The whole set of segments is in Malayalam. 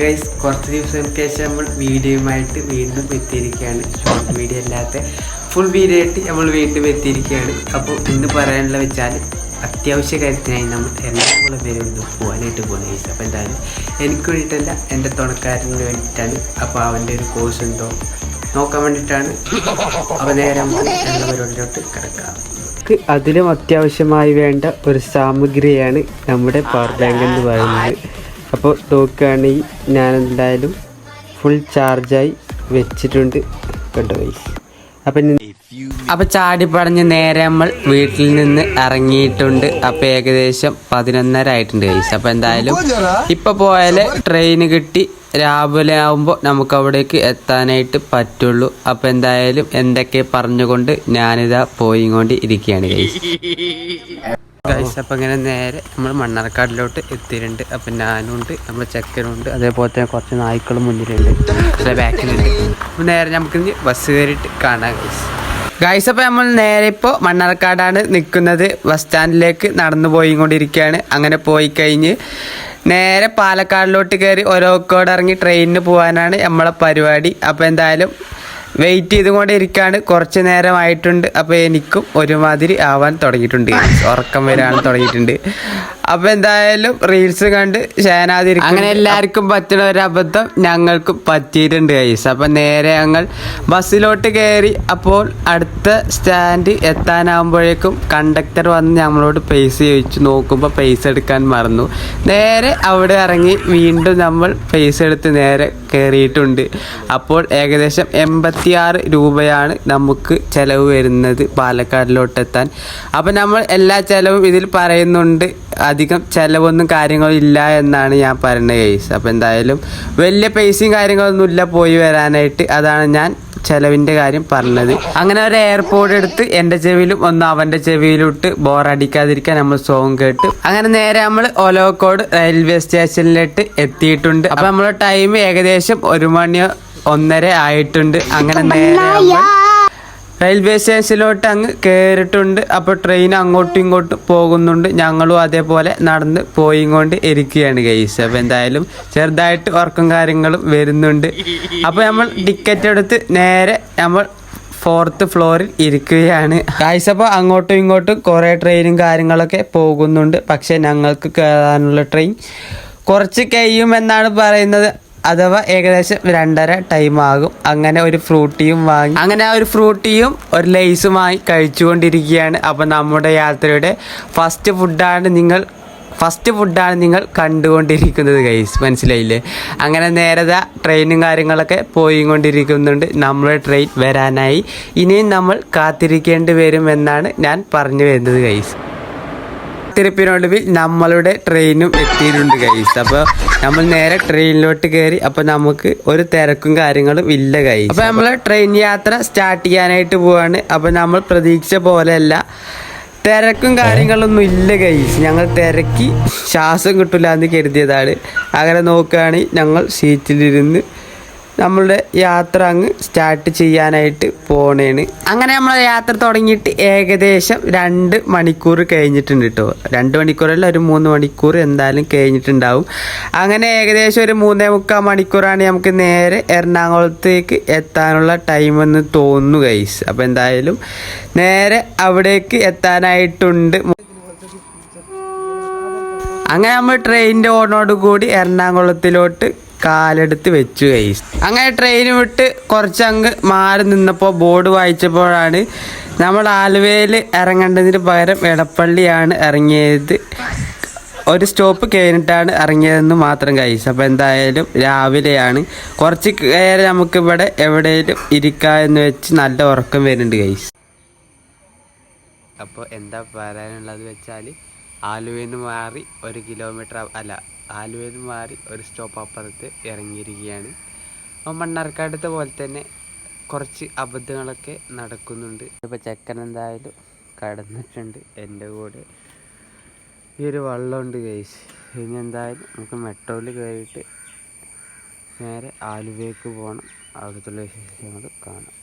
ഗൈസ് കുറച്ച് ദിവസങ്ങൾക്ക് ശേഷം നമ്മൾ വീഡിയോയുമായിട്ട് വീണ്ടും എത്തിയിരിക്കുകയാണ്. ഷോർട്ട് വീഡിയോ അല്ലാത്ത ഫുൾ വീഡിയോ ആയിട്ട് നമ്മൾ വീണ്ടും എത്തിയിരിക്കുകയാണ്. അപ്പോൾ ഇന്ന് പറയാനുള്ള വെച്ചാൽ അത്യാവശ്യ കാര്യത്തിനായി നമ്മൾ എറണാകുളം വരെ ഒന്ന് പോകാനായിട്ട് പോകുന്ന ഗൈസ് അപ്പോൾ എന്തായാലും എനിക്ക് വേണ്ടിയിട്ടല്ല എന്റെ തുണക്കാരന് വേണ്ടിയിട്ടാണ്. അപ്പോൾ അവന്റെ ഒരു കോഴ്സ് എന്തോ നോക്കാൻ വേണ്ടിയിട്ടാണ്. അപ്പോൾ നേരം നമ്മൾ എല്ലാ പരിപാടിയിലോട്ട് കിടക്കാം. അതിലും അത്യാവശ്യമായി വേണ്ട ഒരു സാമഗ്രിയാണ് നമ്മുടെ പവർ ബാങ്ക് എന്ന് പറയുന്നത്. അപ്പോൾ നോക്കുകയാണെങ്കിൽ ഞാൻ എന്തായാലും ഫുൾ ചാർജായി വെച്ചിട്ടുണ്ട്. കേട്ടോ ഗൈസ് അപ്പം അപ്പോൾ ചാടി പടഞ്ഞ് നേരെ നമ്മൾ വീട്ടിൽ നിന്ന് ഇറങ്ങിയിട്ടുണ്ട്. അപ്പോൾ ഏകദേശം പതിനൊന്നര ആയിട്ടുണ്ട് ഗൈസ് അപ്പോൾ എന്തായാലും ഇപ്പം പോയാൽ ട്രെയിൻ കിട്ടി. രാവിലെ ആവുമ്പോൾ നമുക്ക് അവിടേക്ക് എത്താനായിട്ട് പറ്റുള്ളൂ. അപ്പോൾ എന്തായാലും എന്തൊക്കെ പറഞ്ഞുകൊണ്ട് ഞാനിതാ പോയിങ്ങോണ്ട് ഇരിക്കുകയാണ് ഗൈസ് ഗൈസ് അപ്പം ഇങ്ങനെ നേരെ നമ്മൾ മണ്ണാർക്കാടിലോട്ട് എത്തിയിട്ടുണ്ട്. അപ്പം ഞാനുണ്ട് നമ്മൾ ചെക്കനുണ്ട് അതേപോലെ തന്നെ കുറച്ച് നായ്ക്കളും മുന്നിലുണ്ട് അല്ലെ ബാക്കിലുണ്ട്. അപ്പം നേരെ നമുക്ക് ബസ് കയറിയിട്ട് കാണാം ഗൈസ് ഗൈസ് അപ്പം നമ്മൾ നേരെ ഇപ്പോൾ മണ്ണാർക്കാടാണ് നിൽക്കുന്നത്. ബസ് സ്റ്റാൻഡിലേക്ക് നടന്നു പോയി കൊണ്ടിരിക്കുകയാണ് അങ്ങനെ പോയി കഴിഞ്ഞ് നേരെ പാലക്കാടിലോട്ട് കയറി ഓരോക്കോട് ഇറങ്ങി ട്രെയിനിന് പോകാനാണ് നമ്മളെ പരിപാടി. അപ്പോൾ എന്തായാലും വെയിറ്റ് ചെയ്തുകൊണ്ട് ഇരിക്കാണ്. കുറച്ച് നേരമായിട്ടുണ്ട്. അപ്പോൾ എനിക്കും ഒരുമാതിരി ആവാൻ തുടങ്ങിയിട്ടുണ്ട് ഉറക്കം വരാൻ തുടങ്ങിയിട്ടുണ്ട്. അപ്പോൾ എന്തായാലും റീൽസ് കണ്ട് ഷാനാതിരിക്കും അങ്ങനെ എല്ലാവർക്കും പറ്റുന്ന ഒരു അബദ്ധം ഞങ്ങൾക്കും പറ്റിയിട്ടുണ്ട് ഗൈസ് അപ്പോൾ നേരെ ഞങ്ങൾ ബസ്സിലോട്ട് കയറി അപ്പോൾ അടുത്ത സ്റ്റാൻഡ് എത്താനാകുമ്പോഴേക്കും കണ്ടക്ടർ വന്ന് ഞങ്ങളോട് പൈസ ചോദിച്ചു. നോക്കുമ്പോൾ പൈസ എടുക്കാൻ മറന്നു. നേരെ അവിടെ ഇറങ്ങി വീണ്ടും നമ്മൾ പൈസ എടുത്ത് നേരെ കയറിയിട്ടുണ്ട് അപ്പോൾ ഏകദേശം എൺപത്തിയാറ് രൂപയാണ് നമുക്ക് ചിലവ് വരുന്നത് പാലക്കാടിലോട്ട് എത്താൻ അപ്പോൾ നമ്മൾ എല്ലാ ചിലവും ഇതിൽ പറയുന്നുണ്ട്. അധികം ചിലവൊന്നും കാര്യങ്ങളും ഇല്ല എന്നാണ് ഞാൻ പറയുന്ന കേസ് അപ്പോൾ എന്തായാലും വലിയ പൈസയും കാര്യങ്ങളൊന്നും ഇല്ല പോയി വരാനായിട്ട്. അതാണ് ഞാൻ ചെലവിന്റെ കാര്യം പറഞ്ഞത്. അങ്ങനെ ഒരു എയർപോർട്ട് എടുത്ത് എന്റെ ചെവിയിലും ഒന്ന് അവന്റെ ചെവിയിലിട്ട് ബോറടിക്കാതിരിക്കാൻ നമ്മൾ സോങ് കേട്ട്. അങ്ങനെ നേരെ നമ്മൾ ഒലോക്കോട് റെയിൽവേ സ്റ്റേഷനിലോട്ട് എത്തിയിട്ടുണ്ട്. അപ്പോൾ നമ്മളെ ടൈം ഏകദേശം ഒരു മണി ഒന്നര ആയിട്ടുണ്ട്. അങ്ങനെ നേരെ റെയിൽവേ സ്റ്റേഷനിലോട്ട് അങ്ങ് കയറിയിട്ടുണ്ട് അപ്പോൾ ട്രെയിൻ അങ്ങോട്ടും ഇങ്ങോട്ടും പോകുന്നുണ്ട്. ഞങ്ങളും അതേപോലെ നടന്ന് പോയി കൊണ്ട് ഇരിക്കുകയാണ് ഗൈസ് അപ്പോൾ എന്തായാലും ചെറുതായിട്ട് ഉറക്കം കാര്യങ്ങളും വരുന്നുണ്ട്. അപ്പോൾ നമ്മൾ ടിക്കറ്റ് എടുത്ത് നേരെ നമ്മൾ ഫോർത്ത് ഫ്ലോറിൽ ഇരിക്കുകയാണ്. ഗൈസ് അപ്പോൾ അങ്ങോട്ടും ഇങ്ങോട്ടും കുറേ ട്രെയിനും കാര്യങ്ങളൊക്കെ പോകുന്നുണ്ട്. പക്ഷേ ഞങ്ങൾക്ക് കയറാനുള്ള ട്രെയിൻ കുറച്ച് കഴിയുമെന്നാണ് പറയുന്നത്. അഥവാ ഏകദേശം രണ്ടര ടൈം ആകും. അങ്ങനെ ഒരു ഫ്രൂട്ടിയും വാങ്ങി അങ്ങനെ ആ ഒരു ഫ്രൂട്ടിയും ഒരു ലൈസുമായി കഴിച്ചുകൊണ്ടിരിക്കുകയാണ്. അപ്പോൾ നമ്മുടെ യാത്രയുടെ ഫസ്റ്റ് ഫുഡാണ് നിങ്ങൾ ഫസ്റ്റ് ഫുഡാണ് നിങ്ങൾ കണ്ടുകൊണ്ടിരിക്കുന്നത് ഗൈസ് മനസ്സിലായില്ലേ? അങ്ങനെ നേരത്തെ ട്രെയിനും കാര്യങ്ങളൊക്കെ പോയി കൊണ്ടിരിക്കുന്നുണ്ട് നമ്മുടെ ട്രെയിൻ വരാനായി. ഇനിയും നമ്മൾ കാത്തിരിക്കേണ്ടി വരുമെന്നാണ് ഞാൻ പറഞ്ഞു വരുന്നത് ഗൈസ് തിരുപ്പിനൊടുവിൽ നമ്മളുടെ ട്രെയിനും എത്തിയിട്ടുണ്ട് ഗൈസ് അപ്പോൾ നമ്മൾ നേരെ ട്രെയിനിലോട്ട് കയറി അപ്പോൾ നമുക്ക് ഒരു തിരക്കും കാര്യങ്ങളും ഇല്ല ഗൈസ് അപ്പോൾ നമ്മൾ ട്രെയിൻ യാത്ര സ്റ്റാർട്ട് ചെയ്യാനായിട്ട് പോവാണ്. അപ്പോൾ നമ്മൾ പ്രതീക്ഷിച്ച പോലെയല്ല. തിരക്കും കാര്യങ്ങളൊന്നും ഇല്ല ഗൈസ് ഞങ്ങൾ തിരക്കി ശ്വാസം കിട്ടില്ല എന്ന് കരുതിയതാണ്. അങ്ങനെ നോക്കുകയാണെങ്കിൽ ഞങ്ങൾ സീറ്റിലിരുന്ന് നമ്മളുടെ യാത്ര അങ്ങ് സ്റ്റാർട്ട് ചെയ്യാനായിട്ട് പോണേണ്. അങ്ങനെ നമ്മൾ യാത്ര തുടങ്ങിയിട്ട് ഏകദേശം രണ്ട് മണിക്കൂർ കഴിഞ്ഞിട്ടുണ്ട് കേട്ടോ രണ്ട് മണിക്കൂറല്ല ഒരു മൂന്ന് മണിക്കൂർ എന്തായാലും കഴിഞ്ഞിട്ടുണ്ടാവും. അങ്ങനെ ഏകദേശം ഒരു മൂന്നേ മുക്കാൽ മണിക്കൂറാണ് നമുക്ക് നേരെ എറണാകുളത്തേക്ക് എത്താനുള്ള ടൈം എന്ന് തോന്നുന്നു ഗൈസ് അപ്പോൾ എന്തായാലും നേരെ അവിടേക്ക് എത്താനായിട്ടുണ്ട്. അങ്ങനെ നമ്മൾ ട്രെയിനിന്റെ ഓണോട് കൂടി എറണാകുളത്തിലോട്ട് കാലെടുത്ത് വെച്ചു കൈസ് അങ്ങനെ ട്രെയിൻ വിട്ട് കുറച്ചങ്ങ് മാറി നിന്നപ്പോൾ ബോർഡ് വായിച്ചപ്പോഴാണ് നമ്മൾ ആലുവയിൽ ഇറങ്ങേണ്ടതിന് പകരം എടപ്പള്ളിയാണ് ഇറങ്ങിയത്. ഒരു സ്റ്റോപ്പ് കഴിഞ്ഞിട്ടാണ് ഇറങ്ങിയതെന്ന് മാത്രം കൈസ് അപ്പോൾ എന്തായാലും രാവിലെയാണ്. കുറച്ച് നേരം നമുക്കിവിടെ എവിടെയും ഇരിക്കാമെന്ന് വെച്ച് നല്ല ഉറക്കം വരുന്നുണ്ട് കൈസ് അപ്പോൾ എന്താ പറയാനുള്ളത് വെച്ചാൽ ആലുവയിൽ നിന്ന് മാറി ഒരു കിലോമീറ്റർ അല്ല ആലുവയിൽ നിന്ന് മാറി ഒരു സ്റ്റോപ്പ് അപ്പുറത്ത് ഇറങ്ങിയിരിക്കുകയാണ്. അപ്പോൾ മണ്ണാർക്കാടത്തെ പോലെ തന്നെ കുറച്ച് അബദ്ധങ്ങളൊക്കെ നടക്കുന്നുണ്ട്. ഇപ്പോൾ ചെക്കൻ എന്തായാലും കടന്നിട്ടുണ്ട് എന്റെ കൂടെ. ഈ ഒരു വള്ളമുണ്ട് ഗൈസ് ഇനി എന്തായാലും നമുക്ക് മെട്രോയിൽ കയറിയിട്ട് നേരെ ആലുവയ്ക്ക് പോകണം അവിടുത്തെ വിശേഷങ്ങൾ കാണാം.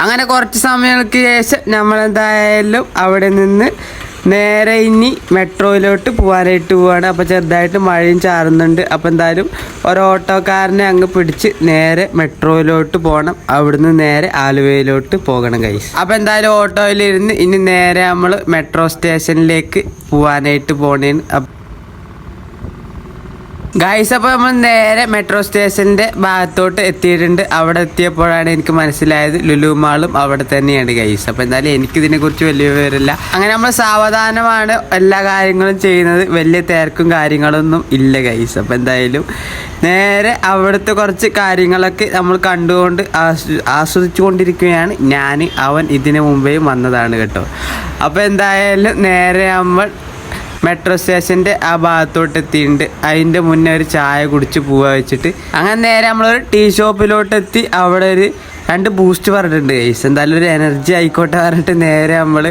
അങ്ങനെ കുറച്ച് സമയങ്ങൾക്ക് ശേഷം നമ്മളെന്തായാലും അവിടെ നിന്ന് നേരെ ഇനി മെട്രോയിലോട്ട് പോകാനായിട്ട് പോവാണ്. അപ്പോൾ ചെറുതായിട്ട് മഴയും ചാറുന്നുണ്ട്. അപ്പോൾ എന്തായാലും ഒരു ഓട്ടോക്കാരനെ അങ്ങ് പിടിച്ച് നേരെ മെട്രോയിലോട്ട് പോകണം അവിടുന്ന് നേരെ ആലുവയിലോട്ട് പോകണം കൈസ് അപ്പോൾ എന്തായാലും ഓട്ടോയിലിരുന്ന് ഇനി നേരെ നമ്മൾ മെട്രോ സ്റ്റേഷനിലേക്ക് പോകാനായിട്ട് പോകണേന്ന് ഗൈസ് അപ്പോൾ നമ്മൾ നേരെ മെട്രോ സ്റ്റേഷന്റെ ഭാഗത്തോട്ട് എത്തിയിട്ടുണ്ട്. അവിടെ എത്തിയപ്പോഴാണ് എനിക്ക് മനസ്സിലായത് ലുലു മാളും അവിടെ തന്നെയാണ് ഗൈസ് അപ്പോൾ എന്തായാലും എനിക്കിതിനെക്കുറിച്ച് വലിയ വിവരമില്ല. അങ്ങനെ നമ്മൾ സാവധാനമാണ് എല്ലാ കാര്യങ്ങളും ചെയ്യുന്നത്. വലിയ തിരക്കും കാര്യങ്ങളൊന്നും ഇല്ല ഗൈസ് അപ്പോൾ എന്തായാലും നേരെ അവിടുത്തെ കുറച്ച് കാര്യങ്ങളൊക്കെ നമ്മൾ കണ്ടുകൊണ്ട് ആസ്വ- ആസ്വദിച്ചുകൊണ്ടിരിക്കുകയാണ്. ഞാൻ അവൻ ഇതിനു മുമ്പേയും വന്നതാണ് കേട്ടോ. അപ്പോൾ എന്തായാലും നേരെ നമ്മൾ മെട്രോ സ്റ്റേഷന്റെ ആ ഭാഗത്തോട്ട് എത്തിയിട്ടുണ്ട്. അതിന്റെ മുന്നേ ഒരു ചായ കുടിച്ച് പോവാ വെച്ചിട്ട്. അങ്ങനെ നേരെ നമ്മളൊരു ടീ ഷോപ്പിലോട്ട് എത്തി അവിടെ ഒരു രണ്ട് ബൂസ്റ്റ് പറഞ്ഞിട്ടുണ്ട് ഗൈസ് എന്തായാലും ഒരു എനർജി ആയിക്കോട്ടെ പറഞ്ഞിട്ട് നേരെ നമ്മൾ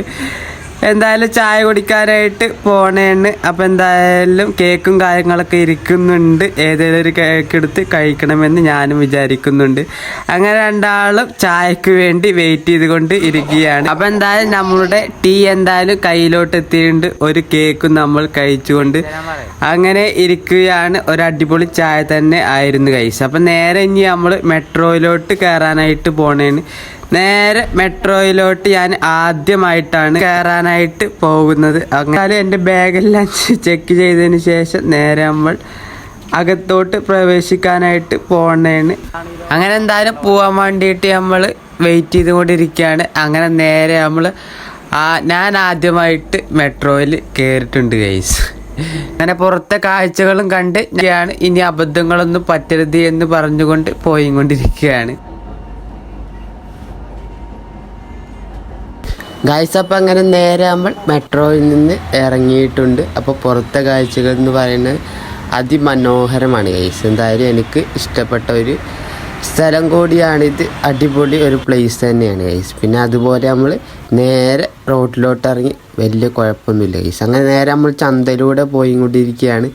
എന്തായാലും ചായ കുടിക്കാനായിട്ട് പോണേണ്. അപ്പം എന്തായാലും കേക്കും കാര്യങ്ങളൊക്കെ ഇരിക്കുന്നുണ്ട്. ഏതെങ്കിലും ഒരു കേക്ക് എടുത്ത് കഴിക്കണമെന്ന് ഞാനും വിചാരിക്കുന്നുണ്ട്. അങ്ങനെ രണ്ടാളും ചായക്ക് വേണ്ടി വെയിറ്റ് ചെയ്തുകൊണ്ട് ഇരിക്കുകയാണ്. അപ്പം എന്തായാലും നമ്മളുടെ ടീ എന്തായാലും കയ്യിലോട്ട് എത്തിയിട്ടുണ്ട് ഒരു കേക്കും നമ്മൾ കഴിച്ചുകൊണ്ട് അങ്ങനെ ഇരിക്കുകയാണ്. ഒരു അടിപൊളി ചായ തന്നെ ആയിരുന്നു കഴിച്ചത് അപ്പം നേരെ ഇനി നമ്മൾ മെട്രോയിലോട്ട് കയറാനായിട്ട് പോണേന് നേരെ മെട്രോയിലോട്ട് ഞാൻ ആദ്യമായിട്ടാണ് കയറാനായിട്ട് പോകുന്നത്. അങ്ങനെ എന്റെ ബാഗെല്ലാം ചെക്ക് ചെയ്തതിന് ശേഷം നേരെ നമ്മൾ അകത്തോട്ട് പ്രവേശിക്കാനായിട്ട് പോണേണ്. അങ്ങനെ എന്തായാലും പോകാൻ വേണ്ടിയിട്ട് നമ്മൾ വെയിറ്റ് ചെയ്തുകൊണ്ടിരിക്കുകയാണ് അങ്ങനെ നേരെ നമ്മൾ ഞാൻ ആദ്യമായിട്ട് മെട്രോയിൽ കയറിയിട്ടുണ്ട് ഗൈസ് അങ്ങനെ പുറത്തെ കാഴ്ചകളും കണ്ട് ഞാൻ ഇനി അബദ്ധങ്ങളൊന്നും പറ്റരുത് എന്ന് പറഞ്ഞുകൊണ്ട് പോയിക്കൊണ്ടിരിക്കുകയാണ്. ഗായ്സ് അപ്പം അങ്ങനെ നേരെ നമ്മൾ മെട്രോയിൽ നിന്ന് ഇറങ്ങിയിട്ടുണ്ട്. അപ്പോൾ പുറത്തെ കാഴ്ചകൾ എന്ന് പറയുന്നത് അതിമനോഹരമാണ് ഗൈസ് എന്തായാലും എനിക്ക് ഇഷ്ടപ്പെട്ട ഒരു സ്ഥലം കൂടിയാണിത്. അടിപൊളി ഒരു പ്ലേസ് തന്നെയാണ് ഗൈസ് പിന്നെ അതുപോലെ നമ്മൾ നേരെ റോഡിലോട്ട് ഇറങ്ങി വലിയ കുഴപ്പമൊന്നുമില്ല ഗൈസ് അങ്ങനെ നേരെ നമ്മൾ ചന്തയിലൂടെ പോയിക്കൊണ്ടിരിക്കുകയാണ്.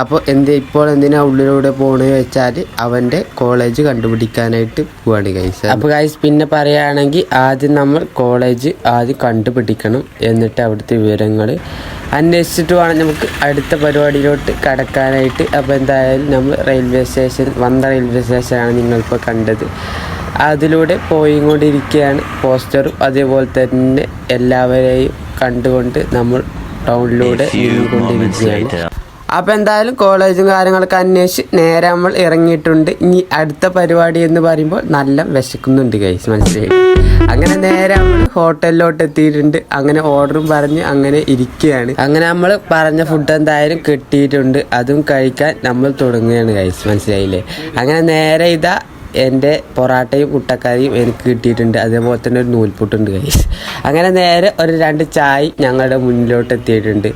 അപ്പോൾ എന്ത് ഇപ്പോൾ എന്തിനാ ഉള്ളിലൂടെ പോകണമെന്ന് വെച്ചാൽ അവന്റെ കോളേജ് കണ്ടുപിടിക്കാനായിട്ട് പോവാണ് ഗൈസ് അപ്പോൾ ഗൈസ് പിന്നെ പറയുകയാണെങ്കിൽ ആദ്യം നമ്മൾ കോളേജ് ആദ്യം കണ്ടുപിടിക്കണം. എന്നിട്ട് അവിടുത്തെ വിവരങ്ങൾ അന്വേഷിച്ചിട്ട് വേണം നമുക്ക് അടുത്ത പരിപാടിയിലോട്ട് കടക്കാനായിട്ട്. അപ്പോൾ എന്തായാലും നമ്മൾ റെയിൽവേ സ്റ്റേഷൻ വന്ന റെയിൽവേ സ്റ്റേഷനാണ് നിങ്ങളിപ്പോൾ കണ്ടത്. അതിലൂടെ പോയിക്കൊണ്ടിരിക്കുകയാണ്. പോസ്റ്ററും അതേപോലെ തന്നെ എല്ലാവരെയും കണ്ടുകൊണ്ട് നമ്മൾ ടൗണിലൂടെ നീങ്ങിക്കൊണ്ടിരിക്കുകയാണ്. അപ്പോൾ എന്തായാലും കോളേജും കാര്യങ്ങളൊക്കെ അന്വേഷിച്ച് നേരെ നമ്മൾ ഇറങ്ങിയിട്ടുണ്ട്. ഇനി അടുത്ത പരിപാടി എന്ന് പറയുമ്പോൾ നല്ല വിശക്കുന്നുണ്ട് കൈസ് മനസ്സിലായി? അങ്ങനെ നേരെ നമ്മൾ ഹോട്ടലിലോട്ട് എത്തിയിട്ടുണ്ട്. അങ്ങനെ ഓർഡറും പറഞ്ഞ് അങ്ങനെ ഇരിക്കുകയാണ്. അങ്ങനെ നമ്മൾ പറഞ്ഞ ഫുഡ് എന്തായാലും കിട്ടിയിട്ടുണ്ട്. അതും കഴിക്കാൻ നമ്മൾ തുടങ്ങുകയാണ് കൈസ് മനസ്സിലായില്ലേ? അങ്ങനെ നേരെ ഇതാ എന്റെ പൊറാട്ടയും മുട്ടക്കറിയും എനിക്ക് കിട്ടിയിട്ടുണ്ട്. അതേപോലെ തന്നെ ഒരു നൂൽപുട്ടുണ്ട് കൈ അങ്ങനെ നേരെ ഒരു രണ്ട് ചായ ഞങ്ങളുടെ മുന്നിലോട്ട് എത്തിയിട്ടുണ്ട്.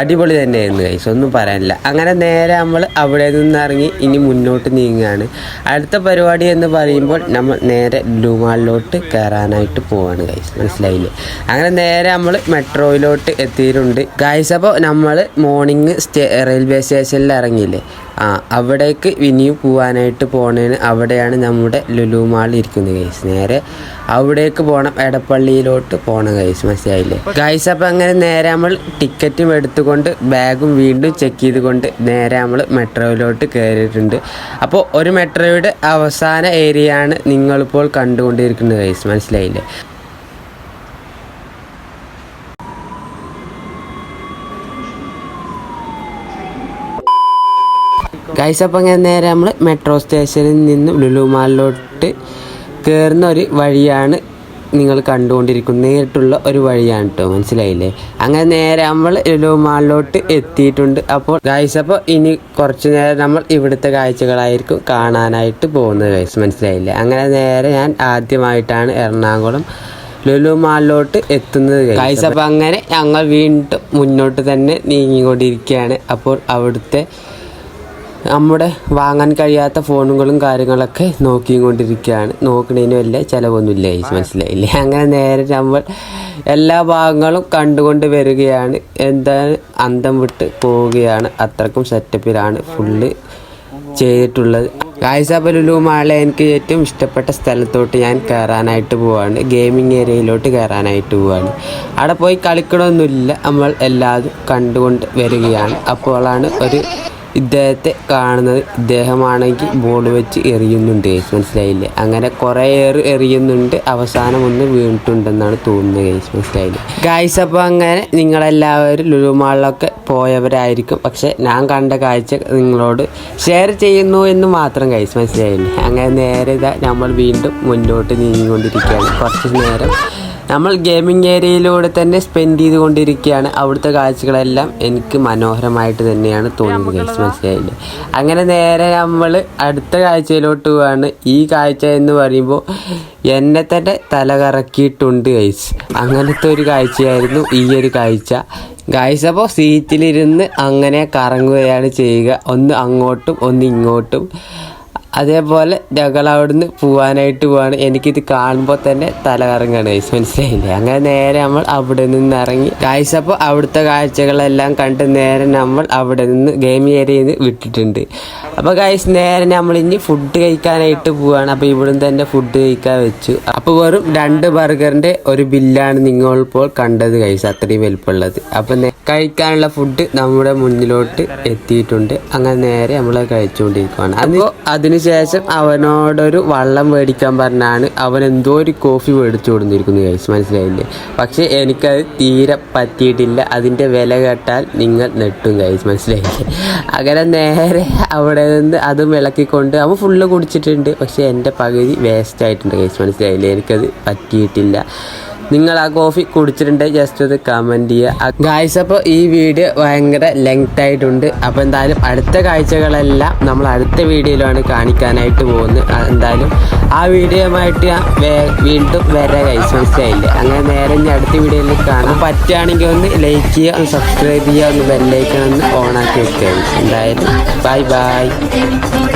അടിപൊളി തന്നെയായിരുന്നു കൈസ് ഒന്നും പറയാനില്ല. അങ്ങനെ നേരെ നമ്മൾ അവിടെ നിന്ന് ഇറങ്ങി ഇനി മുന്നോട്ട് നീങ്ങുകയാണ് അടുത്ത പരിപാടി എന്ന് പറയുമ്പോൾ നമ്മൾ നേരെ ലുമാളിലോട്ട് കയറാനായിട്ട് പോവാണ് ഗൈസ് മനസ്സിലായില്ല? അങ്ങനെ നേരെ നമ്മൾ മെട്രോയിലോട്ട് എത്തിയിട്ടുണ്ട്. ഗൈസ് അപ്പോൾ നമ്മൾ മോർണിംഗ് സ്റ്റേ റെയിൽവേ സ്റ്റേഷനിൽ ഇറങ്ങിയില്ലേ? ആ അവിടേക്ക് ഇനിയും പോകാനായിട്ട് പോണേന് അവിടെയാണ് നമ്മുടെ ലുലു മാൾ ഇരിക്കുന്നത് ഗൈസ് നേരെ അവിടേക്ക് പോകണം എടപ്പള്ളിയിലോട്ട് പോകണം ഗൈസ് മനസ്സിലായില്ലേ? ഗൈസ് അപ്പം അങ്ങനെ നേരെ നമ്മൾ ടിക്കറ്റും എടുത്തുകൊണ്ട് ബാഗും വീണ്ടും ചെക്ക് ചെയ്തുകൊണ്ട് നേരെ നമ്മൾ മെട്രോയിലോട്ട് കയറിയിട്ടുണ്ട്. അപ്പോൾ ഒരു മെട്രോയുടെ അവസാന ഏരിയയാണ് നിങ്ങളിപ്പോൾ കണ്ടുകൊണ്ടിരിക്കുന്നത് ഗൈസ് മനസ്സിലായില്ലേ? ഗൈസ് അപ്പം അങ്ങനെ നേരെ നമ്മൾ മെട്രോ സ്റ്റേഷനിൽ നിന്ന് ലുലുമാലിലോട്ട് കയറുന്ന ഒരു വഴിയാണ് നിങ്ങൾ കണ്ടുകൊണ്ടിരിക്കുന്നത്. നേരിട്ടുള്ള ഒരു വഴിയാണ് കേട്ടോ മനസ്സിലായില്ലേ? അങ്ങനെ നേരെ നമ്മൾ ലുലു മാളിലോട്ട് എത്തിയിട്ടുണ്ട്. അപ്പോൾ ഗൈസ് അപ്പോൾ ഇനി കുറച്ച് നേരം നമ്മൾ ഇവിടുത്തെ കാഴ്ചകളായിരിക്കും കാണാനായിട്ട് പോകുന്നത് ഗൈസ് മനസ്സിലായില്ലേ? അങ്ങനെ നേരെ ഞാൻ ആദ്യമായിട്ടാണ് എറണാകുളം ലുലു മാളിലോട്ട് എത്തുന്നത് ഗൈസ് അപ്പോൾ അങ്ങനെ ഞങ്ങൾ വീണ്ടും മുന്നോട്ട് തന്നെ നീങ്ങിക്കൊണ്ടിരിക്കുകയാണ്. അപ്പോൾ അവിടുത്തെ നമ്മുടെ വാങ്ങാൻ കഴിയാത്ത ഫോണുകളും കാര്യങ്ങളൊക്കെ നോക്കിക്കൊണ്ടിരിക്കുകയാണ്. നോക്കണതിന് വല്ല ചിലവൊന്നുമില്ല? മനസ്സിലായില്ലേ? അങ്ങനെ നേരെ നമ്മൾ എല്ലാ ഭാഗങ്ങളും കണ്ടുകൊണ്ട് വരികയാണ്. എന്താ അന്തം വിട്ട് പോവുകയാണ്. അത്രക്കും സെറ്റപ്പിലാണ് ഫുള്ള് ചെയ്തിട്ടുള്ളത്. ഗായ്സ് അപ്പോൾ ലുലു മാള എനിക്ക് ഏറ്റവും ഇഷ്ടപ്പെട്ട സ്ഥലത്തോട്ട് ഞാൻ കയറാനായിട്ട് പോവാണ്. ഗെയിമിംഗ് ഏരിയയിലോട്ട് കയറാനായിട്ട് പോവാണ്. അവിടെ പോയി കളിക്കണമൊന്നുമില്ല. നമ്മൾ എല്ലാതും കണ്ടുകൊണ്ട് വരികയാണ്. അപ്പോഴാണ് ഒരു ഇദ്ദേഹത്തെ കാണുന്നത് ഇദ്ദേഹമാണെങ്കിൽ ബോൾ വെച്ച് എറിയുന്നുണ്ട്. കേസ് മനസ്സിലായില്ലേ? അങ്ങനെ കുറേ ഏറ് എറിയുന്നുണ്ട്. അവസാനം ഒന്ന് വീണിട്ടുണ്ടെന്നാണ് തോന്നുന്നത് കേസ് മനസ്സിലായില്ലേ? ഗായ്സ് അപ്പോൾ അങ്ങനെ നിങ്ങളെല്ലാവരും ലുലുമാളിലൊക്കെ പോയവരായിരിക്കും. പക്ഷെ ഞാൻ കണ്ട കാഴ്ച നിങ്ങളോട് ഷെയർ ചെയ്യുന്നു എന്ന് മാത്രം ഗൈസ് മനസ്സിലായില്ലേ? അങ്ങനെ നേരെ ഇതാ നമ്മൾ വീണ്ടും മുന്നോട്ട് നീങ്ങിക്കൊണ്ടിരിക്കുകയാണ്. കുറച്ച് നേരം നമ്മൾ ഗെയിമിംഗ് ഏരിയയിലൂടെ തന്നെ സ്പെൻഡ് ചെയ്തുകൊണ്ടിരിക്കുകയാണ് അവിടുത്തെ കാഴ്ചകളെല്ലാം എനിക്ക് മനോഹരമായിട്ട് തന്നെയാണ് തോന്നുന്നത് ഗൈസ് മനസ്സിലായില്ലേ? അങ്ങനെ നേരെ നമ്മൾ അടുത്ത കാഴ്ചയിലോട്ട് പോവാണ്. ഈ കാഴ്ച എന്ന് പറയുമ്പോൾ എന്നെ തന്നെ തല കറക്കിയിട്ടുണ്ട് ഗൈസ് അങ്ങനത്തെ ഒരു കാഴ്ചയായിരുന്നു ഈ ഒരു കാഴ്ച. ഗൈസ് അപ്പോൾ സീറ്റിലിരുന്ന് അങ്ങനെ കറങ്ങുകയാണ് ചെയ്യുക. ഒന്ന് അങ്ങോട്ടും ഒന്ന് ഇങ്ങോട്ടും. അതേപോലെ ഞങ്ങൾ അവിടുന്ന് പോവാനായിട്ട് പോവാണ്. എനിക്കിത് കാണുമ്പോൾ തന്നെ തല കറങ്ങാണ് ഗൈസ് മനസ്സിലായില്ലേ? അങ്ങനെ നേരെ നമ്മൾ അവിടെ നിന്ന് ഇറങ്ങി. ഗൈസ് അപ്പോൾ അവിടുത്തെ കാഴ്ചകളെല്ലാം കണ്ട് നേരെ നമ്മൾ അവിടെ നിന്ന് ഗെയിം ഏരിയയിൽ നിന്ന് വിട്ടിട്ടുണ്ട്. അപ്പോൾ ഗൈസ് നേരെ നമ്മൾ ഇനി ഫുഡ് കഴിക്കാനായിട്ട് പോവാണ്. അപ്പോൾ ഇവിടുന്ന് തന്നെ ഫുഡ് കഴിക്കാൻ വെച്ചു. അപ്പോൾ വെറും രണ്ട് ബർഗറിന്റെ ഒരു ബില്ലാണ് നിങ്ങളിപ്പോൾ കണ്ടത് ഗൈസ് അത്രയും വലുപ്പമുള്ളത്. അപ്പോൾ കഴിക്കാനുള്ള ഫുഡ് നമ്മുടെ മുന്നിലോട്ട് എത്തിയിട്ടുണ്ട്. അങ്ങനെ നേരെ നമ്മൾ കഴിച്ചുകൊണ്ടിരിക്കുകയാണ് അപ്പോൾ അതിനുശേഷം അവനോടൊരു വള്ളം മേടിക്കാൻ പറഞ്ഞാണ് അവൻ എന്തോ ഒരു കോഫി മേടിച്ചു കൊടുത്തിരിക്കുന്നു ഗൈസ് മനസ്സിലായില്ലേ? പക്ഷേ എനിക്കത് തീരെ പറ്റിയിട്ടില്ല. അതിന്റെ വില കേട്ടാൽ നിങ്ങൾ നെട്ടും ഗൈസ് മനസ്സിലായില്ലേ? അങ്ങനെ നേരെ അവിടെ നിന്ന് അത് വിളക്കിക്കൊണ്ട് അവൻ ഫുള്ള് കുടിച്ചിട്ടുണ്ട്. പക്ഷേ എന്റെ പകുതി വേസ്റ്റ് ആയിട്ടുണ്ട് ഗൈസ് മനസ്സിലായില്ലേ? എനിക്കത് പറ്റിയിട്ടില്ല. നിങ്ങൾ ആ കോഫി കുടിച്ചിട്ടുണ്ടെങ്കിൽ ജസ്റ്റ് ഒന്ന് കമന്റ് ചെയ്യുക. ഗായ്സ് അപ്പോൾ ഈ വീഡിയോ ഭയങ്കര ലെങ്ത് ആയിട്ടുണ്ട്. അപ്പോൾ എന്തായാലും അടുത്ത കാഴ്ചകളെല്ലാം നമ്മൾ അടുത്ത വീഡിയോയിലാണ് കാണിക്കാനായിട്ട് പോകുന്നത്. എന്തായാലും ആ വീഡിയോയുമായിട്ട് ഞാൻ വീണ്ടും വരാം ഗൈസ് മനസ്സിലായില്ല? അങ്ങനെ നേരെ ഇനി അടുത്ത വീഡിയോയിൽ കാണാം. പറ്റുകയാണെങ്കിൽ ഒന്ന് ലൈക്ക് ചെയ്യുക ഒന്ന് സബ്സ്ക്രൈബ് ചെയ്യുക ഒന്ന് ബെല്ലൈക്കൺ ഒന്ന് ഓണാക്കി വെക്കുക എന്തായാലും ബൈ ബൈ